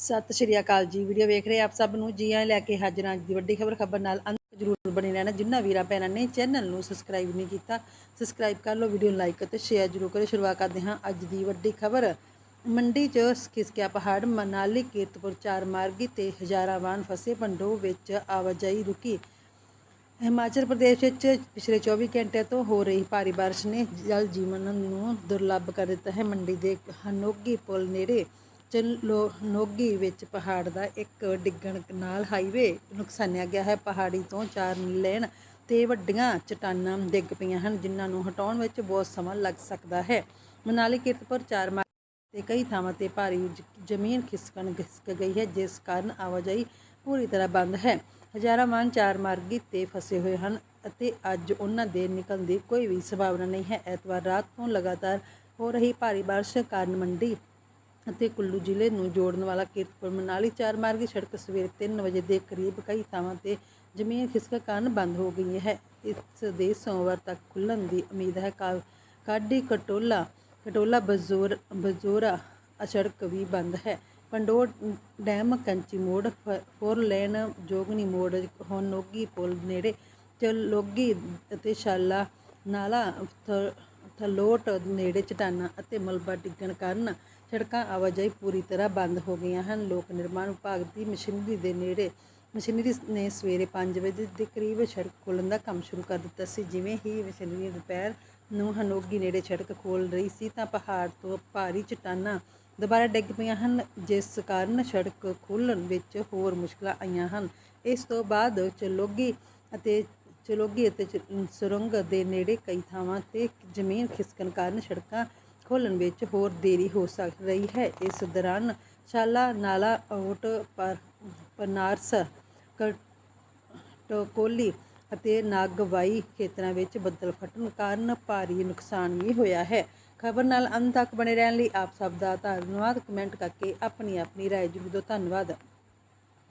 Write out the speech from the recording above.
ਸਤਿ ਸ਼੍ਰੀ ਅਕਾਲ ਜੀ। ਵੀਡੀਓ ਵੇਖ ਰਹੇ ਆਪ ਸਭ ਨੂੰ। ਜੀ ਆਇਆਂ ਲੈ ਕੇ ਹਾਜ਼ਰ ਹਾਂ ਅੱਜ ਦੀ ਵੱਡੀ ਖਬਰ। ਖਬਰ ਨਾਲ ਅੰਤ ਜ਼ਰੂਰ ਬਣੇ ਰਹਿਣਾ। ਜਿਨ੍ਹਾਂ ਵੀਰਾਂ ਭੈਣਾਂ ਨੇ ਚੈਨਲ ਨੂੰ ਸਬਸਕ੍ਰਾਈਬ ਨਹੀਂ ਕੀਤਾ, ਸਬਸਕ੍ਰਾਈਬ ਕਰ ਲਓ, ਵੀਡੀਓ ਲਾਈਕ ਅਤੇ ਸ਼ੇਅਰ ਜ਼ਰੂਰ ਕਰੋ ਸ਼ੁਰੂਆਤ ਕਰਦੇ ਹਾਂ ਅੱਜ ਦੀ ਵੱਡੀ ਖਬਰ। ਮੰਡੀ 'ਚ ਖਿਸਕਿਆ ਪਹਾੜ, ਮਨਾਲੀ, ਕੀਰਤਪੁਰ ਚਾਰ ਮਾਰਗੀ ਤੇ ਹਜ਼ਾਰਾਂ ਵਾਹਨ ਫਸੇ। ਪੰਡੋ ਵਿੱਚ ਆਵਾਜਾਈ ਰੁਕੀ। ਹਿਮਾਚਲ ਪ੍ਰਦੇਸ਼ ਵਿੱਚ ਪਿਛਲੇ 24 ਘੰਟਿਆਂ ਤੋਂ ਹੋ ਰਹੀ ਭਾਰੀ ਬਾਰਿਸ਼ ਨੇ ਜਲ ਜੀਵਨ ਨੂੰ ਦੁਰਲੱਭ ਕਰ ਦਿੱਤਾ ਹੈ। ਮੰਡੀ ਦੇ ਹਨੋਗੀ ਪੁਲ ਨੇੜੇ ਚਲੋਨੋਗੀ ਵਿੱਚ ਪਹਾੜ ਦਾ ਇੱਕ ਡਿੱਗਣ ਨਾਲ ਹਾਈਵੇ ਨੁਕਸਾਨਿਆ ਗਿਆ ਹੈ। ਪਹਾੜੀ ਤੋਂ ਚਾਰ ਲੇਨ ਤੇ ਵੱਡੀਆਂ ਚਟਾਨਾਂ ਡਿੱਗ ਪਈਆਂ ਹਨ, ਜਿਨ੍ਹਾਂ ਨੂੰ ਹਟਾਉਣ ਵਿੱਚ ਬਹੁਤ ਸਮਾਂ ਲੱਗ ਸਕਦਾ ਹੈ। ਮਨਾਲੀ, ਕਿਰਤਪੁਰ, ਚਾਰ ਮਾਰਗ ਤੇ ਕਈ ਥਾਵਾਂ ਤੇ ਭਾਰੀ ਜ਼ਮੀਨ ਖਿਸਕਣ, ਖਿਸਕ ਗਈ ਹੈ, ਜਿਸ ਕਾਰਨ ਆਵਾਜਾਈ ਪੂਰੀ ਤਰ੍ਹਾਂ ਬੰਦ ਹੈ। ਹਜ਼ਾਰਾਂ ਵਾਹਨ ਚਾਰ ਮਾਰਗੀ ਤੇ ਫਸੇ ਹੋਏ ਹਨ ਅਤੇ ਅੱਜ ਉਹਨਾਂ ਦੇ ਨਿਕਲਣ ਦੀ ਕੋਈ ਵੀ ਸੰਭਾਵਨਾ ਨਹੀਂ ਹੈ। ਐਤਵਾਰ ਰਾਤ ਤੋਂ ਲਗਾਤਾਰ ਹੋ ਰਹੀ ਭਾਰੀ ਬਾਰਿਸ਼ ਕਾਰਨ ਮੰਡੀ ਅਤੇ ਕੁੱਲੂ ਜ਼ਿਲ੍ਹੇ ਨੂੰ ਜੋੜਨ ਵਾਲਾ ਕੀਰਤਪੁਰ ਮਨਾਲੀ ਚਾਰ ਮਾਰਗੀ ਸੜਕ ਸਵੇਰੇ 3 ਵਜੇ ਦੇ ਕਰੀਬ ਕਈ ਥਾਵਾਂ ਤੇ ਜ਼ਮੀਨ ਖਿਸਕਣ ਕਾਰਨ ਬੰਦ ਹੋ ਗਈ ਹੈ। ਇਸ ਦੇ ਸੋਮਵਾਰ ਤੱਕ ਖੁੱਲਣ ਦੀ ਉਮੀਦ ਹੈ। ਕਾ- ਕਾਡੀ ਕਟੋਲਾ ਕਟੋਲਾ ਬਜ਼ੋਰ, ਬਜ਼ੋਰਾ ਸੜਕ ਵੀ ਬੰਦ ਹੈ। ਪੰਡੋਰ ਡੈਮ, ਕੰਚੀ ਮੋੜ ਫ- ਫੋਰ ਲੇਨ ਜੋਗਨੀ ਮੋੜ, ਹੋਨੋਗੀ ਪੁਲ ਨੇੜੇ, ਚਲੋਗੀ ਅਤੇ ਸ਼ਾਲਾ ਨਾਲਾ ਥ- ਥਲੋਟ ਨੇੜੇ ਚਟਾਨਾਂ ਅਤੇ ਮਲਬਾ ਡਿੱਗਣ ਕਾਰਨ ਸੜਕਾਂ ਆਵਾਜਾਈ ਪੂਰੀ ਤਰ੍ਹਾਂ ਬੰਦ ਹੋ ਗਈਆਂ ਹਨ। ਲੋਕ ਨਿਰਮਾਣ ਵਿਭਾਗ ਦੀ ਮਸ਼ੀਨਰੀ ਦੇ ਨੇੜੇ, ਮਸ਼ੀਨਰੀ ਨੇ ਸਵੇਰੇ 5 ਵਜੇ ਦੇ ਕਰੀਬ ਸੜਕ ਖੋਲ੍ਹਣ ਦਾ ਕੰਮ ਸ਼ੁਰੂ ਕਰ ਦਿੱਤਾ ਸੀ। ਜਿਵੇਂ ਹੀ ਮਸ਼ੀਨਰੀ ਦੁਪਹਿਰ ਨੂੰ ਹਨੋਗੀ ਨੇੜੇ ਸੜਕ ਖੋਲ ਰਹੀ ਸੀ ਤਾਂ ਪਹਾੜ ਤੋਂ ਭਾਰੀ ਚਟਾਨਾਂ ਦੁਬਾਰਾ ਡਿੱਗ ਪਈਆਂ ਹਨ, ਜਿਸ ਕਾਰਨ ਸੜਕ ਖੋਲ੍ਹਣ ਵਿੱਚ ਹੋਰ ਮੁਸ਼ਕਲਾਂ ਆਈਆਂ ਹਨ। ਇਸ ਤੋਂ ਬਾਅਦ ਚਲੋਗੀ ਅਤੇ ਚਲੋਗੀ ਅਤੇ ਚ- ਸੁਰੰਗ ਦੇ ਨੇੜੇ ਕਈ ਥਾਵਾਂ ਤੇ ਜ਼ਮੀਨ ਖਿਸਕਣ ਕਾਰਨ ਸੜਕਾਂ ਖੋਲ੍ਹਣ ਵਿੱਚ ਹੋਰ ਦੇਰੀ ਹੋ ਸਕ ਰਹੀ ਹੈ। ਇਸ ਦੌਰਾਨ ਸ਼ਾਲਾ, ਨਾਲਾ ਆਊਟ ਪਨਾਰਸ ਕ- ਟੋਕੋਲੀ ਅਤੇ ਨਾਗਵਾਈ ਖੇਤਰਾਂ ਵਿੱਚ ਬੱਦਲ ਫਟਣ ਕਾਰਨ ਭਾਰੀ ਨੁਕਸਾਨ ਵੀ ਹੋਇਆ ਹੈ। ਖਬਰ ਨਾਲ ਅੰਤ ਤੱਕ ਬਣੇ ਰਹਿਣ ਲਈ ਆਪ ਸਭ ਦਾ ਧੰਨਵਾਦ। ਕਮੈਂਟ ਕਰਕੇ ਆਪਣੀ ਆਪਣੀ ਰਾਏ ਜ਼ਰੂਰ ਦਿਓ ਧੰਨਵਾਦ।